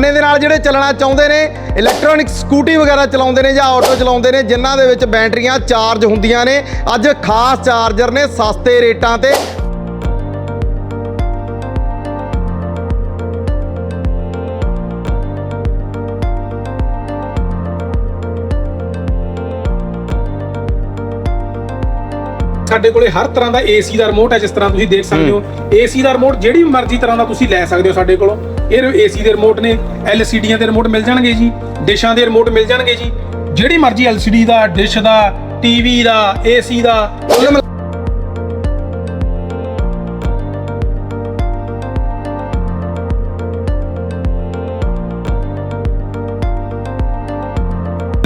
ਨੇ ਦੇ ਨਾਲ ਜਿਹੜੇ ਚੱਲਣਾ ਚਾਹੁੰਦੇ ਨੇ ਇਲੈਕਟ੍ਰੋਨਿਕ ਸਕੂਟੀ ਵਗੈਰਾ ਚਲਾਉਂਦੇ ਨੇ ਜਾਂ ਆਟੋ ਚਲਾਉਂਦੇ ਨੇ ਜਿਨ੍ਹਾਂ ਦੇ ਵਿੱਚ ਬੈਟਰੀਆਂ ਚਾਰਜ ਹੁੰਦੀਆਂ ਨੇ ਅੱਜ ਖਾਸ ਚਾਰਜਰ ਨੇ ਸਸਤੇ ਰੇਟਾਂ ਤੇ। ਸਾਡੇ ਕੋਲੇ ਹਰ ਤਰ੍ਹਾਂ ਦਾ ਏਸੀ ਦਾ ਰਿਮੋਟ ਹੈ ਜਿਸ ਤਰ੍ਹਾਂ ਤੁਸੀਂ ਦੇਖ ਸਕਦੇ ਹੋ। ਏਸੀ ਦਾ ਰਿਮੋਟ ਜਿਹੜੀ ਮਰਜ਼ੀ ਤਰ੍ਹਾਂ ਦਾ ਤੁਸੀਂ ਲੈ ਸਕਦੇ ਹੋ ਸਾਡੇ ਕੋਲੋਂ। ਇਹ ਏਸੀ ਦੇ ਰਿਮੋਟ ਨੇ ਐਲਸੀਡੀਆਂ ਦੇ ਰਿਮੋਟ ਮਿਲ ਜਾਣਗੇ ਜੀ ਡਿਸ਼ਾਂ ਦੇ ਰਿਮੋਟ ਮਿਲ ਜਾਣਗੇ ਜੀ। ਜਿਹੜੀ ਮਰਜ਼ੀ ਐਲਸੀਡੀ ਦਾ ਡਿਸ਼ ਦਾ ਟੀਵੀ ਦਾ ਏਸੀ ਦਾ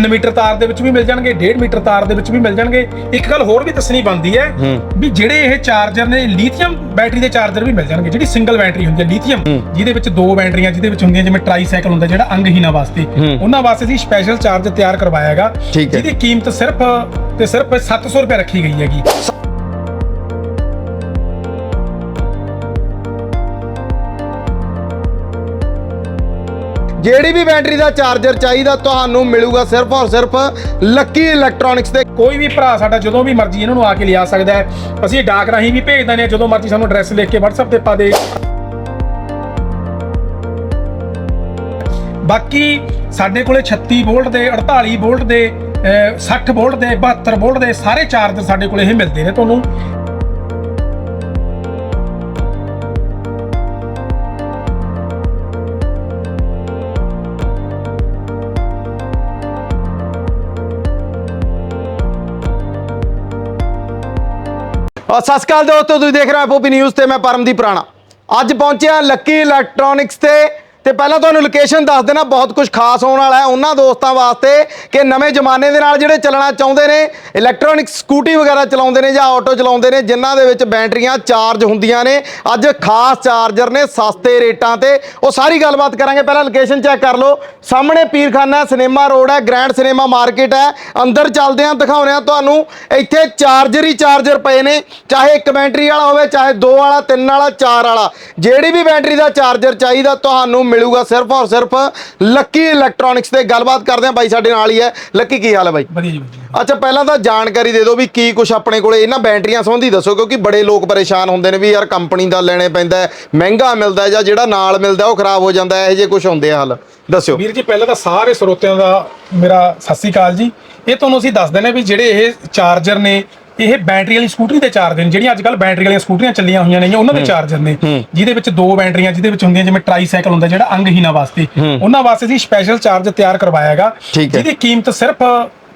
ਕੁੱਲ ਮਿਲਾ- ਤਿੰਨ ਮੀਟਰ ਤਾਰ ਦੇ ਵਿੱਚ ਵੀ ਮਿਲ ਜਾਣਗੇ 1.5 ਮੀਟਰ ਤਾਰ ਦੇ ਵਿੱਚ ਵੀ ਮਿਲ ਜਾਣਗੇ। ਇੱਕ ਗੱਲ ਹੋਰ ਵੀ ਦੱਸਣੀ ਬਣਦੀ ਹੈ ਵੀ ਜਿਹੜੇ ਇਹ ਚਾਰਜਰ ਨੇ ਲੀਥੀਅਮ ਬੈਟਰੀ ਦੇ ਚਾਰਜਰ ਵੀ ਮਿਲ ਜਾਣਗੇ ਜਿਹੜੀ ਸਿੰਗਲ ਬੈਟਰੀ ਹੁੰਦੀ ਹੈ ਲੀਥੀਅਮ ਜਿਹਦੇ ਵਿੱਚ ਦੋ ਬੈਟਰੀਆਂ ਜਿਹਦੇ ਵਿੱਚ ਹੁੰਦੀਆਂ ਜਿਵੇਂ ਟ੍ਰਾਈਸਾਈਕਲ ਹੁੰਦਾ ਜਿਹੜਾ ਅੰਗਹੀਨਾਂ ਵਾਸਤੇ। ਉਹਨਾਂ ਵਾਸਤੇ ਅਸੀਂ ਸਪੈਸ਼ਲ ਚਾਰਜ ਤਿਆਰ ਕਰਵਾਇਆ ਹੈਗਾ। ਜਿਹਦੀ ਕੀਮਤ ਸਿਰਫ ਤੇ ਸਿਰਫ 700 ਰੁਪਏ ਰੱਖੀ ਗਈ ਹੈਗੀ। ਜਿਹੜੀ ਵੀ ਬੈਟਰੀ ਦਾ ਚਾਰਜਰ ਚਾਹੀਦਾ ਤੁਹਾਨੂੰ ਮਿਲੂਗਾ ਸਿਰਫ ਔਰ ਸਿਰਫ ਲੱਕੀ ਇਲੈਕਟ੍ਰੋਨਿਕਸ ਦੇ। ਕੋਈ ਵੀ ਭਰਾ ਸਾਡਾ ਜਦੋਂ ਵੀ ਮਰਜ਼ੀ ਇਹਨਾਂ ਨੂੰ ਆ ਕੇ ਲਿਆ ਸਕਦਾ ਹੈ। ਅਸੀਂ ਡਾਕ ਰਾਹੀਂ ਵੀ ਭੇਜ ਦਿੰਦੇ ਹਾਂ, ਜਦੋਂ ਮਰਜ਼ੀ ਸਾਨੂੰ ਐਡਰੈਸ ਲਿਖ ਕੇ WhatsApp ਤੇ ਪਾ ਦੇ। ਬਾਕੀ ਸਾਡੇ ਕੋਲੇ 36 ਵੋਲਟ ਦੇ 48 ਵੋਲਟ ਦੇ, ਅਹ 60 ਵੋਲਟ ਦੇ 72 ਵੋਲਟ ਦੇ ਸਾਰੇ ਚਾਰਜਰ ਸਾਡੇ ਕੋਲੇ ਇਹ ਮਿਲਦੇ ਨੇ ਤੁਹਾਨੂੰ। ਔਰ ਸਤਿ ਸ਼੍ਰੀ ਅਕਾਲ ਦੋਸਤੋ, ਤੁਸੀਂ ਦੇਖ ਰਹੇ ਹੋ ਪੋਪੀ ਨਿਊਜ਼ ਤੇ ਮੈਂ ਪਰਮਦੀਪ ਰਾਣਾ। ਅੱਜ ਪਹੁੰਚਿਆ ਲੱਕੀ ਇਲੈਕਟ੍ਰੋਨਿਕਸ ਤੇ। ਤੇ ਪਹਿਲਾਂ ਤੁਹਾਨੂੰ ਲੋਕੇਸ਼ਨ ਦੱਸ ਦੇਣਾ, ਬਹੁਤ ਕੁਝ ਖਾਸ ਹੋਣ ਵਾਲਾ ਹੈ। ਉਹਨਾਂ ਦੋਸਤਾਂ ਵਾਸਤੇ ਕਿ ਨਵੇਂ ਜ਼ਮਾਨੇ ਦੇ ਨਾਲ ਜਿਹੜੇ ਚੱਲਣਾ ਚਾਹੁੰਦੇ ਨੇ ਇਲੈਕਟ੍ਰੋਨਿਕ ਸਕੂਟੀ ਵਗੈਰਾ ਚਲਾਉਂਦੇ ਨੇ ਜਾਂ ਆਟੋ ਚਲਾਉਂਦੇ ਨੇ, ਜਿਨ੍ਹਾਂ ਦੇ ਵਿੱਚ ਬੈਟਰੀਆਂ ਚਾਰਜ ਹੁੰਦੀਆਂ ਨੇ। ਅੱਜ ਖਾਸ ਚਾਰਜਰ ਨੇ, ਸਸਤੇ ਰੇਟਾਂ ਤੇ। ਉਹ ਸਾਰੀ ਗੱਲਬਾਤ ਕਰਾਂਗੇ। ਪਹਿਲਾਂ ਲੋਕੇਸ਼ਨ ਚੈੱਕ ਕਰ ਲਓ। ਸਾਹਮਣੇ ਪੀਰਖਾਨਾ ਸਿਨੇਮਾ ਰੋਡ ਹੈ ਗ੍ਰੈਂਡ ਸਿਨੇਮਾ ਮਾਰਕੀਟ ਹੈ। ਅੰਦਰ ਚੱਲਦੇ ਆਂ ਦਿਖਾਉਂਦੇ ਆਂ ਤੁਹਾਨੂੰ। ਇੱਥੇ ਚਾਰਜਰ ਹੀ ਚਾਰਜਰ ਪਏ ਨੇ। ਚਾਹੇ ਇੱਕ ਬੈਟਰੀ ਵਾਲਾ ਹੋਵੇ, ਚਾਹੇ ਦੋ ਵਾਲਾ, ਤਿੰਨ ਵਾਲਾ, ਚਾਰ ਵਾਲਾ। ਜਿਹੜੀ ਵੀ ਬੈਟਰੀ ਦਾ ਚਾਰਜਰ ਚਾਹੀਦਾ, ਤੁਹਾਨੂੰ ਮਿਲੂਗਾ ਸਿਰਫ ਔਰ ਸਿਰਫ ਲੱਕੀ ਇਲੈਕਟ੍ਰੋਨਿਕਸ ਤੇ ਗੱਲਬਾਤ ਕਰਦੇ ਆਂ ਬਾਈ ਸਾਡੇ ਨਾਲ ਹੀ ਹੈ। ਲੱਕੀ ਕੀ ਹਾਲ ਹੈ ਬਾਈ? ਵਧੀਆ ਜੀ ਅੱਛਾ ਪਹਿਲਾਂ ਤਾਂ ਜਾਣਕਾਰੀ ਦੇ ਦਿਓ ਵੀ ਕੀ ਕੁਝ ਆਪਣੇ ਕੋਲੇ ਇਹਨਾਂ ਬੈਟਰੀਆਂ ਸੰਬੰਧੀ ਦੱਸੋ ਕਿਉਂਕਿ ਬੜੇ ਲੋਕ ਪਰੇਸ਼ਾਨ ਹੁੰਦੇ ਨੇ ਵੀ ਯਾਰ ਕੰਪਨੀ ਦਾ ਲੈਣੇ ਪੈਂਦਾ ਮਹਿੰਗਾ ਮਿਲਦਾ ਜਾਂ ਜਿਹੜਾ ਨਾਲ ਮਿਲਦਾ ਉਹ ਖਰਾਬ ਹੋ ਜਾਂਦਾ ਇਹੋ ਜਿਹੇ ਕੁਝ ਹੁੰਦੇ ਆ ਹੱਲ। ਦੱਸਿਓ। ਵੀਰ ਜੀ ਪਹਿਲਾਂ ਤਾਂ ਸਾਰੇ ਸਰੋਤਿਆਂ ਦਾ ਮੇਰਾ ਸਤਿ ਸ੍ਰੀ ਅਕਾਲ ਜੀ। ਇਹ ਤੁਹਾਨੂੰ ਅਸੀਂ ਦੱਸ ਦਿੰਦੇ ਵੀ ਜਿਹੜੇ ਇਹ ਚਾਰਜਰ ਨੇ ਇਹ ਬੈਟਰੀ ਵਾਲੀ ਸਕੂਟਰੀ ਦੇ ਚਾਰਜਰ ਨੇ ਜਿਹੜੀਆਂ ਅੱਜ ਕੱਲ ਬੈਟਰੀ ਵਾਲੀਆਂ ਸਕੂਟਰੀਆਂ ਚੱਲੀਆਂ ਹੋਈਆਂ ਨੇ ਉਹਨਾਂ ਦੇ ਚਾਰਜਰ ਨੇ। ਜਿਹਦੇ ਵਿੱਚ ਦੋ ਬੈਟਰੀਆਂ ਜਿਹਦੇ ਵਿੱਚ ਹੁੰਦੀਆਂ ਜਿਵੇਂ ਟ੍ਰਾਈਸਾਈਕਲ ਹੁੰਦਾ ਜਿਹੜਾ ਅੰਗਹੀਨਾਂ ਵਾਸਤੇ। ਉਹਨਾਂ ਵਾਸਤੇ ਅਸੀਂ ਸਪੈਸ਼ਲ ਚਾਰਜ ਤਿਆਰ ਕਰਵਾਇਆ ਹੈਗਾ। ਜਿਹਦੀ ਕੀਮਤ ਸਿਰਫ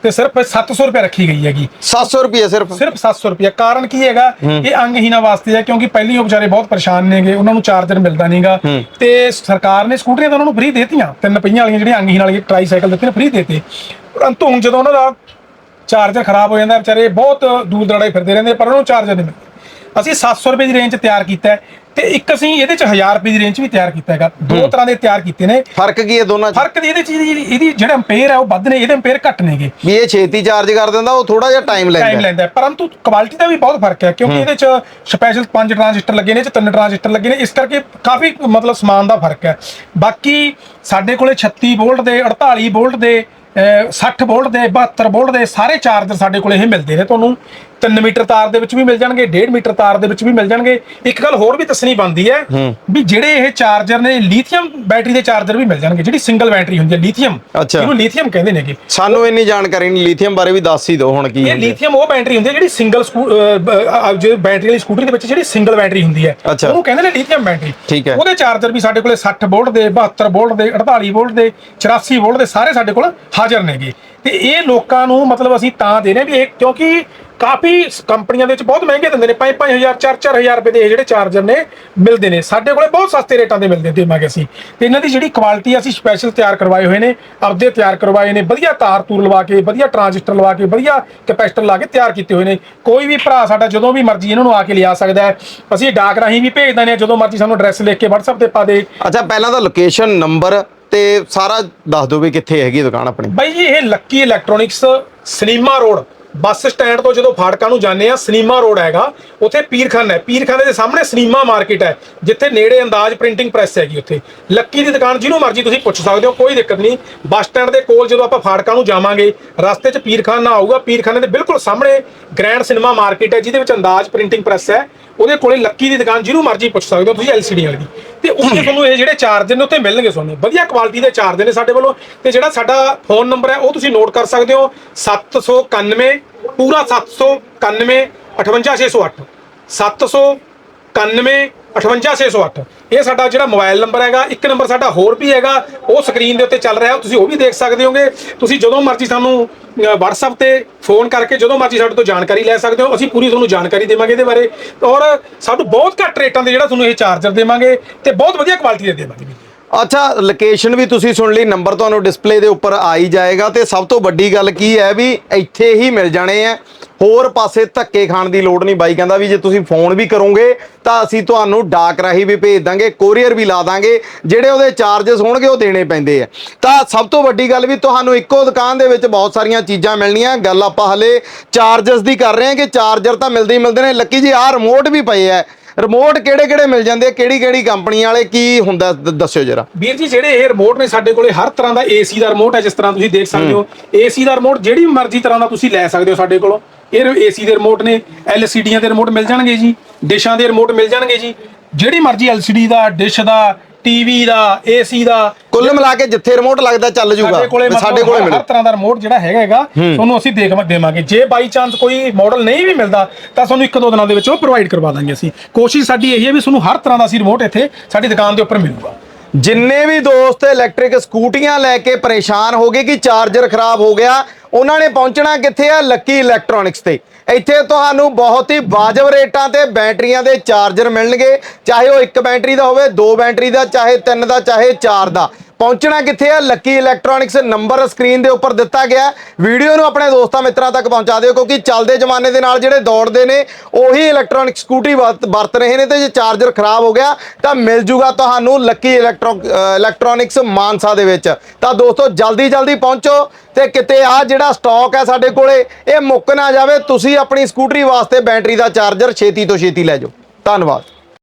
ਤੇ ਸਿਰਫ 700 ਰੁਪਏ ਰੱਖੀ ਗਈ ਹੈਗੀ। 700 ਰੁਪਏ ਸਿਰਫ? ਸਿਰਫ 700 ਰੁਪਏ। ਕਾਰਨ ਕੀ ਹੈਗਾ? ਇਹ ਅੰਗਹੀਨਾਂ ਵਾਸਤੇ ਹੈ ਕਿਉਂਕਿ ਪਹਿਲੀ ਉਹ ਵਿਚਾਰੇ ਬਹੁਤ ਪਰੇਸ਼ਾਨ ਨੇਗੇ ਉਹਨਾਂ ਨੂੰ ਚਾਰਜਰ ਮਿਲਦਾ ਨਹੀਂਗਾ। ਤੇ ਸਰਕਾਰ ਨੇ ਸਕੂਟਰੀਆਂ ਤਾਂ ਉਹਨਾਂ ਨੂੰ ਫ੍ਰੀ ਦੇਤੀਆਂ। ਤਿੰਨ ਪਹੀਆਂ ਵਾਲੀਆਂ ਜਿਹੜੀਆਂ ਅੰਗਹੀਨ ਵਾਲੀਆਂ ਟ੍ਰਾਈਸਾਈਕਲ ਦਿੱਤੇ ਨੇ ਫ੍ਰੀ ਦੇਤੇ। ਪਰੰਤੂ ਹੁਣ ਜਦੋਂ ਉਹਨਾਂ ਦਾ ਚਾਰਜਰ ਖਰਾਬ ਹੋ ਜਾਂਦਾ ਵਿਚਾਰੇ ਬਹੁਤ ਦੂਰ ਦਰਾੜੇ ਫਿਰਦੇ ਰਹਿੰਦੇ ਪਰ ਉਹਨਾਂ ਨੂੰ ਚਾਰਜਰ ਨਹੀਂ ਮਿਲਦਾ। ਅਸੀਂ 700 ਰੁਪਏ ਦੀ ਰੇਂਜ ਤਿਆਰ ਕੀਤਾ ਹੈ ਤੇ ਇੱਕ ਅਸੀਂ ਇਹਦੇ 'ਚ 1000 ਰੁਪਏ ਦੀ ਰੇਂਜ ਵੀ ਤਿਆਰ ਕੀਤਾ ਹੈਗਾ। ਦੋ ਤਰ੍ਹਾਂ ਦੇ ਤਿਆਰ ਕੀਤੇ ਨੇ। ਫ਼ਰਕ ਕੀ ਹੈ ਦੋਨਾਂ 'ਚ? ਫ਼ਰਕ ਦੀ ਇਹਦੇ 'ਚ ਇਹਦੀ ਜਿਹੜੇ ਅੰਪੇਅਰ ਹੈ ਉਹ ਵੱਧ ਨੇ ਇਹਦੇ ਅੰਪੇਅਰ ਘੱਟ ਨੇਗੇ। ਵੀ ਇਹ ਛੇਤੀ ਚਾਰਜ ਕਰ ਦਿੰਦਾ ਉਹ ਥੋੜਾ ਜਿਹਾ ਟਾਈਮ ਟਾਈਮ ਲੈਂਦਾ ਲੈਂਦਾ ਹੈ। ਪਰੰਤੂ ਕੁਆਲਿਟੀ ਦਾ ਵੀ ਬਹੁਤ ਫ਼ਰਕ ਹੈ ਕਿਉਂਕਿ ਇਹਦੇ ਚ ਸਪੈਸ਼ਲ ਪੰਜ ਟ੍ਰਾਂਜਿਸਟਰ ਲੱਗੇ ਨੇ ਇਹ ਚ ਤਿੰਨ ਟ੍ਰਾਂਜਿਸਟਰ ਲੱਗੇ ਨੇ ਇਸ ਕਰਕੇ ਕਾਫੀ ਮਤਲਬ ਸਮਾਨ ਦਾ ਫ਼ਰਕ ਹੈ। ਬਾਕੀ ਸਾਡੇ ਕੋਲੇ 36 ਵੋਲਟ ਦੇ 48 ਵੋਲਟ ਦੇ 60 ਵੋਲਟ ਦੇ 72 ਵੋਲਟ ਦੇ ਸਾਰੇ ਚਾਰਜਰ ਸਾਡੇ ਕੋਲ ਇਹ ਮਿਲਦੇ ਨੇ ਤੁਹਾਨੂੰ। 3 ਮੀਟਰ ਤਾਰ ਦੇ ਵਿੱਚ ਵੀ ਮਿਲ ਜਾਣਗੇ 1.5 ਮੀਟਰ ਤਾਰ ਦੇ ਵਿੱਚ ਵੀ ਮਿਲ ਜਾਣਗੇ ਇੱਕ ਗੱਲ ਹੋਰ ਵੀ ਦੱਸਣੀ ਬਣਦੀ ਹੈ ਵੀ ਜਿਹੜੇ ਇਹ ਚਾਰਜਰ ਨੇ ਲੀਥੀਅਮ ਬੈਟਰੀ ਦੇ ਚਾਰਜਰ ਵੀ ਮਿਲ ਜਾਣਗੇ ਜਿਹੜੀ ਸਿੰਗਲ ਬੈਟਰੀ ਹੁੰਦੀ ਹੈ ਲੀਥੀਅਮ। ਇਹਨੂੰ ਲੀਥੀਅਮ ਕਹਿੰਦੇ ਨੇਗੇ ਸਾਨੂੰ ਇੰਨੀ ਜਾਣਕਾਰੀ ਨਹੀਂ ਲਿਥੀਅਮ ਬਾਰੇ ਵੀ ਦੱਸ ਹੀ ਦਿਓ ਹੁਣ ਕੀ ਇਹ ਹੁੰਦਾ। ਲੀਥੀਅਮ ਉਹ ਬੈਟਰੀ ਹੁੰਦੀ ਹੈ ਜਿਹੜੀ ਸਿੰਗਲ ਜੇ ਬੈਟਰੀ ਵਾਲੀ ਸਕੂਟਰੀ ਦੇ ਵਿੱਚ ਜਿਹੜੀ ਸਿੰਗਲ ਬੈਟਰੀ ਹੁੰਦੀ ਹੈ। ਉਹਨੂੰ ਕਹਿੰਦੇ ਨੇ ਲੀਥੀਅਮ ਬੈਟਰੀ ਠੀਕ ਹੈ। ਉਹਦੇ ਚਾਰਜਰ ਵੀ ਸਾਡੇ ਕੋਲੇ 60 ਵੋਲਟ ਦੇ 72 ਵੋਲਟ ਦੇ 48 ਵੋਲਟ ਦੇ 84 ਵੋਲਟ ਦੇ ਸਾਰੇ ਸਾਡੇ ਕੋਲ ਹਾਜ਼ਰ ਨੇਗੇ ਤੇ ਇਹ ਲੋਕਾਂ ਨੂੰ ਮਤਲਬ ਅਸੀਂ ਤਾਂ ਦੇ ਰਹੇ ਹਾਂ ਵੀ ਇਹ ਕਿਉਂਕਿ ਕਾਫੀ ਕੰਪਨੀਆਂ ਦੇ ਵਿੱਚ ਬਹੁਤ ਮਹਿੰਗੇ ਦਿੰਦੇ ਨੇ। 5-5000 4-4000 ਰੁਪਏ ਦੇ ਜਿਹੜੇ ਚਾਰਜਰ ਨੇ ਮਿਲਦੇ ਨੇ। ਸਾਡੇ ਕੋਲੇ ਬਹੁਤ ਸਸਤੇ ਰੇਟਾਂ ਦੇ ਮਿਲਦੇ ਦੇਵਾਂਗੇ ਅਸੀਂ। ਤੇ ਇਹਨਾਂ ਦੀ ਜਿਹੜੀ ਕੁਆਲਿਟੀ ਆ, ਅਸੀਂ ਸਪੈਸ਼ਲ ਤਿਆਰ ਕਰਵਾਏ ਹੋਏ ਨੇ ਆਪਦੇ ਤਿਆਰ ਕਰਵਾਏ ਨੇ। ਵਧੀਆ ਤਾਰ ਤੂਰ ਲਵਾ ਕੇ ਵਧੀਆ ਟਰਾਂਜਿਸਟਰ ਲਵਾ ਕੇ ਵਧੀਆ ਕੈਪੈਸਿਟਰ ਲਾ ਕੇ ਤਿਆਰ ਕੀਤੇ ਹੋਏ ਨੇ। ਕੋਈ ਵੀ ਭਰਾ ਸਾਡਾ ਜਦੋਂ ਵੀ ਮਰਜ਼ੀ ਇਹਨਾਂ ਨੂੰ ਆ ਕੇ ਲਿਆ ਸਕਦਾ ਹੈ। ਅਸੀਂ ਡਾਕ ਰਾਹੀਂ ਵੀ ਭੇਜ ਦਿੰਦੇ ਹਾਂ ਜਦੋਂ ਮਰਜ਼ੀ ਸਾਨੂੰ ਐਡਰੈਸ ਲਿਖ ਕੇ WhatsApp ਤੇ ਪਾ ਦੇ। ਅੱਛਾ ਪਹਿਲਾਂ ਤਾਂ ਲੋਕੇਸ਼ਨ ਨੰਬਰ ਤੇ ਸਾਰਾ ਦੱਸ ਦਿਓ ਵੀ ਕਿੱਥੇ ਹੈਗੀ ਦੁਕਾਨ ਆਪਣੀ। ਬਾਈ ਜੀ ਇਹ lucky electronics cinema road bus stand ਤੋਂ ਜਦੋਂ ਫਾੜਕਾਂ ਨੂੰ ਜਾਂਦੇ ਆ ਸਿਨੇਮਾ ਰੋਡ ਹੈਗਾ ਉੱਥੇ ਪੀਰਖਾਨਾ ਹੈ। ਪੀਰਖਾਨੇ ਦੇ ਸਾਹਮਣੇ ਸਨੀਮਾ ਮਾਰਕੀਟ ਹੈ, ਜਿੱਥੇ ਨੇੜੇ ਅੰਦਾਜ਼ ਪ੍ਰਿੰਟਿੰਗ ਪ੍ਰੈਸ ਹੈਗੀ ਉੱਥੇ। ਲੱਕੀ ਦੀ ਦੁਕਾਨ ਜਿਹਨੂੰ ਮਰਜ਼ੀ ਤੁਸੀਂ ਪੁੱਛ ਸਕਦੇ ਹੋ, ਕੋਈ ਦਿੱਕਤ ਨਹੀਂ। ਬੱਸ ਸਟੈਂਡ ਦੇ ਕੋਲ ਜਦੋਂ ਆਪਾਂ ਫਾੜਕਾਂ ਨੂੰ ਜਾਵਾਂਗੇ, ਰਸਤੇ 'ਚ ਪੀਰਖਾਨਾ ਆਊਗਾ। ਪੀਰਖਾਨੇ ਦੇ ਬਿਲਕੁਲ ਸਾਹਮਣੇ ਗ੍ਰੈਂਡ ਸਿਨੇਮਾ ਮਾਰਕੀਟ ਹੈ, ਜਿਹਦੇ ਵਿੱਚ ਅੰਦਾਜ਼ ਪ੍ਰਿੰਟਿੰਗ ਪ੍ਰੈਸ ਹੈ। ਉਹਦੇ ਕੋਲੇ ਲੱਕੀ ਦੀ ਦੁਕਾਨ ਜਿਹਨੂੰ ਮਰਜ਼ੀ ਪੁੱਛ ਸਕਦੇ ਹੋ ਤੁਸੀਂ LCD ਵਾਲੀ ਦੀ। ਤੇ ਉੱਥੇ ਤੁਹਾਨੂੰ ਇਹ ਜਿਹੜੇ ਚਾਰਜਰ ਨੇ ਉੱਥੇ ਮਿਲਣਗੇ ਤੁਹਾਨੂੰ ਵਧੀਆ ਕੁਆਲਿਟੀ ਦੇ ਚਾਰਜਰ ਨੇ ਸਾਡੇ ਵੱਲੋਂ। ਤੇ ਜਿਹੜਾ ਸਾਡਾ ਫੋਨ ਨੰਬਰ ਹੈ, ਉਹ ਤੁਸੀਂ ਨੋਟ ਕਰ ਸਕਦੇ ਹੋ। 791 ਪੂਰਾ 791 58608 791 58608 ਇਹ ਸਾਡਾ ਜਿਹੜਾ ਮੋਬਾਈਲ ਨੰਬਰ ਹੈਗਾ ਇੱਕ ਨੰਬਰ ਸਾਡਾ ਹੋਰ ਵੀ ਹੈਗਾ ਉਹ ਸਕਰੀਨ ਦੇ ਉੱਤੇ ਚੱਲ ਰਿਹਾ ਤੁਸੀਂ ਉਹ ਵੀ ਦੇਖ ਸਕਦੇ ਹੋਗੇ। ਤੁਸੀਂ ਜਦੋਂ ਮਰਜ਼ੀ ਸਾਨੂੰ ਅ, WhatsApp ਤੇ ਫੋਨ ਕਰਕੇ ਜਦੋਂ ਮਰਜ਼ੀ ਸਾਡੇ ਤੋਂ ਜਾਣਕਾਰੀ ਲੈ ਸਕਦੇ ਹੋ ਅਸੀਂ ਪੂਰੀ ਤੁਹਾਨੂੰ ਜਾਣਕਾਰੀ ਦੇਵਾਂਗੇ ਇਹਦੇ ਬਾਰੇ। ਔਰ ਸਾਨੂੰ ਬਹੁਤ ਘੱਟ ਰੇਟਾਂ ਤੇ ਜਿਹੜਾ ਤੁਹਾਨੂੰ ਇਹ ਚਾਰਜਰ ਦੇਵਾਂਗੇ ਤੇ ਬਹੁਤ ਵਧੀਆ ਕੁਆਲਿਟੀ ਦੇ ਦੇਵਾਂਗੇ ਅੱਛਾ ਲੋਕੇਸ਼ਨ ਵੀ ਤੁਸੀਂ ਸੁਣ ਲਈ ਨੰਬਰ ਤੁਹਾਨੂੰ ਡਿਸਪਲੇ ਦੇ ਉੱਪਰ ਆ ਹੀ ਜਾਏਗਾ ਤੇ ਸਭ ਤੋਂ ਵੱਡੀ ਗੱਲ ਕੀ ਹੈ ਵੀ ਇੱਥੇ ਹੀ ਮਿਲ ਜਾਣੇ ਆ। ਹੋਰ ਪਾਸੇ ਧੱਕੇ ਖਾਣ ਦੀ ਲੋੜ ਨਹੀਂ। ਬਾਈ ਕਹਿੰਦਾ ਵੀ ਜੇ ਤੁਸੀਂ ਫੋਨ ਵੀ ਕਰੋਗੇ ਤਾਂ ਅਸੀਂ ਤੁਹਾਨੂੰ ਡਾਕ ਰਾਹੀਂ ਵੀ ਭੇਜ ਦਾਂਗੇ ਕੋਰੀਅਰ ਵੀ ਲਾ ਦਾਂਗੇ। ਜਿਹੜੇ ਉਹਦੇ ਚਾਰजेस ਹੋਣਗੇ ਉਹ ਦੇਣੇ ਪੈਂਦੇ ਆ। ਤਾਂ ਸਭ ਤੋਂ ਵੱਡੀ ਗੱਲ ਵੀ ਤੁਹਾਨੂੰ ਇੱਕੋ ਦੁਕਾਨ ਦੇ ਵਿੱਚ ਬਹੁਤ ਸਾਰੀਆਂ ਚੀਜ਼ਾਂ ਮਿਲਣੀਆਂ। ਗੱਲ ਆਪਾਂ ਹਲੇ ਚਾਰजेस ਦੀ ਕਰ ਰਹੇ ਹਾਂ ਕਿ ਚਾਰਜਰ ਤਾਂ ਮਿਲਦੇ ਹੀ ਮਿਲਦੇ ਨੇ। ਲੱਕੀ ਜੀ ਆਹ ਰਿਮੋਟ ਵੀ ਪਏ ਆ। ਰਿਮੋਟ ਕਿਹੜੇ ਕਿਹੜੇ ਮਿਲ ਜਾਂਦੇ ਕਿਹੜੀ ਕਿਹੜੀ ਕੰਪਨੀ ਵਾਲੇ ਕੀ ਹੁੰਦਾ ਦੱਸਿਓ ਜਰਾ। ਵੀਰ ਜੀ ਜਿਹੜੇ ਇਹ ਰਿਮੋਟ ਨੇ ਸਾਡੇ ਕੋਲੇ ਹਰ ਤਰ੍ਹਾਂ ਦਾ ਏਸੀ ਦਾ ਰਿਮੋਟ ਹੈ ਜਿਸ ਤਰ੍ਹਾਂ ਤੁਸੀਂ ਦੇਖ ਸਕਦੇ ਹੋ। ਏਸੀ ਦਾ ਰਿਮੋਟ ਜਿਹੜੀ ਮਰਜ਼ੀ ਤਰ੍ਹਾਂ ਦਾ ਤੁਸੀਂ ਲੈ ਸਕਦੇ ਹੋ ਸਾਡੇ ਕੋਲੋਂ। ਇਹ ਏਸੀ ਦੇ ਰਿਮੋਟ ਨੇ ਐਲਸੀਡੀਆਂ ਦੇ ਰਿਮੋਟ ਮਿਲ ਜਾਣਗੇ ਜੀ ਡਿਸ਼ਾਂ ਦੇ ਰਿਮੋਟ ਮਿਲ ਜਾਣਗੇ ਜੀ। ਜਿਹੜੀ ਮਰਜ਼ੀ ਐਲਸੀਡੀ ਦਾ ਡਿਸ਼ ਦਾ ਟੀਵੀ ਦਾ ਏਸੀ ਦਾ। ਕੁੱਲ ਮਿਲਾ ਕੇ ਜਿੱਥੇ ਰਿਮੋਟ ਲੱਗਦਾ ਚੱਲ ਜੂਗਾ ਸਾਡੇ ਕੋਲੇ ਹਰ- ਮਿਲੇ। ਹਰ ਤਰ੍ਹਾਂ ਦਾ ਰਿਮੋਟ ਜਿਹੜਾ ਹੈਗਾ ਹੈਗਾ ਤੁਹਾਨੂੰ ਅਸੀਂ ਦੇਖ ਦੇਵਾਂਗੇ। ਜੇ ਬਾਈ ਚਾਂਸ ਕੋਈ ਮਾਡਲ ਨਹੀਂ ਵੀ ਮਿਲਦਾ ਤਾਂ ਤੁਹਾਨੂੰ ਇੱਕ ਦੋ ਦਿਨਾਂ ਦੇ ਵਿੱਚ ਉਹ ਪ੍ਰੋਵਾਈਡ ਕਰਵਾ ਦਾਂਗੇ ਅਸੀਂ। ਕੋਸ਼ਿਸ਼ ਸਾਡੀ ਇਹੀ ਹੈ ਵੀ ਤੁਹਾਨੂੰ ਹਰ ਤਰ੍ਹਾਂ ਦਾ ਅਸੀਂ ਰਿਮੋਟ ਇੱਥੇ ਸਾਡੀ ਦੁਕਾਨ ਦੇ ਉੱਪਰ ਮਿਲੂਗਾ। ਜਿੰਨੇ ਵੀ ਦੋਸਤ ਇਲੈਕਟ੍ਰਿਕ ਸਕੂਟੀਆਂ ਲੈ ਕੇ ਪਰੇਸ਼ਾਨ ਹੋ ਗਏ ਕਿ ਚਾਰਜਰ ਖਰਾਬ ਹੋ ਗਿਆ ਉਹਨਾਂ ਨੇ ਪਹੁੰਚਣਾ ਕਿੱਥੇ ਆ? ਲੱਕੀ ਇਲੈਕਟ੍ਰੋਨਿਕਸ ਤੇ। ਇੱਥੇ ਤੁਹਾਨੂੰ ਬਹੁਤ ਹੀ ਵਾਜਬ ਰੇਟਾਂ ਤੇ ਬੈਟਰੀਆਂ ਦੇ ਚਾਰਜਰ ਮਿਲਣਗੇ। ਚਾਹੇ ਉਹ ਇੱਕ ਬੈਟਰੀ ਦਾ ਹੋਵੇ, ਦੋ ਬੈਟਰੀ ਦਾ, ਚਾਹੇ ਤਿੰਨ ਦਾ, ਚਾਹੇ ਚਾਰ ਦਾ। ਪਹੁੰਚਣਾ ਕਿੱਥੇ ਆ? ਲੱਕੀ ਇਲੈਕਟ੍ਰੋਨਿਕਸ ਨੰਬਰ ਸਕਰੀਨ ਦੇ ਉੱਪਰ ਦਿੱਤਾ ਗਿਆ ਵੀਡੀਓ ਨੂੰ ਆਪਣੇ ਦੋਸਤਾਂ ਮਿੱਤਰਾਂ ਤੱਕ ਪਹੁੰਚਾ ਦਿਓ, ਕਿਉਂਕਿ ਚੱਲਦੇ ਜ਼ਮਾਨੇ ਦੇ ਨਾਲ ਜਿਹੜੇ ਦੌੜਦੇ ਨੇ, ਉਹੀ ਇਲੈਕਟ੍ਰੋਨਿਕ ਸਕੂਟਰੀ ਵਰਤ ਵਰਤ ਰਹੇ ਨੇ ਤੇ ਜੇ ਚਾਰਜਰ ਖਰਾਬ ਹੋ ਗਿਆ, ਤਾਂ ਮਿਲ ਜੂਗਾ ਤੁਹਾਨੂੰ ਲੱਕੀ ਇਲੈਕਟ੍ਰੋ ਇਲੈਕਟ੍ਰੋਨਿਕਸ ਮਾਨਸਾ ਦੇ ਵਿੱਚ। ਤਾਂ ਦੋਸਤੋ, ਜਲਦੀ ਜਲਦੀ ਪਹੁੰਚੋ ਤੇ ਕਿਤੇ ਆ ਜਿਹੜਾ ਸਟਾਕ ਹੈ ਸਾਡੇ ਕੋਲੇ, ਇਹ ਮੁੱਕ ਨਾ ਜਾਵੇ। ਤੁਸੀਂ ਆਪਣੀ ਸਕੂਟਰੀ ਵਾਸਤੇ ਬੈਟਰੀ ਦਾ ਚਾਰਜਰ ਛੇਤੀ ਤੋਂ ਛੇਤੀ ਲੈ ਜਾਓ। ਧੰਨਵਾਦ।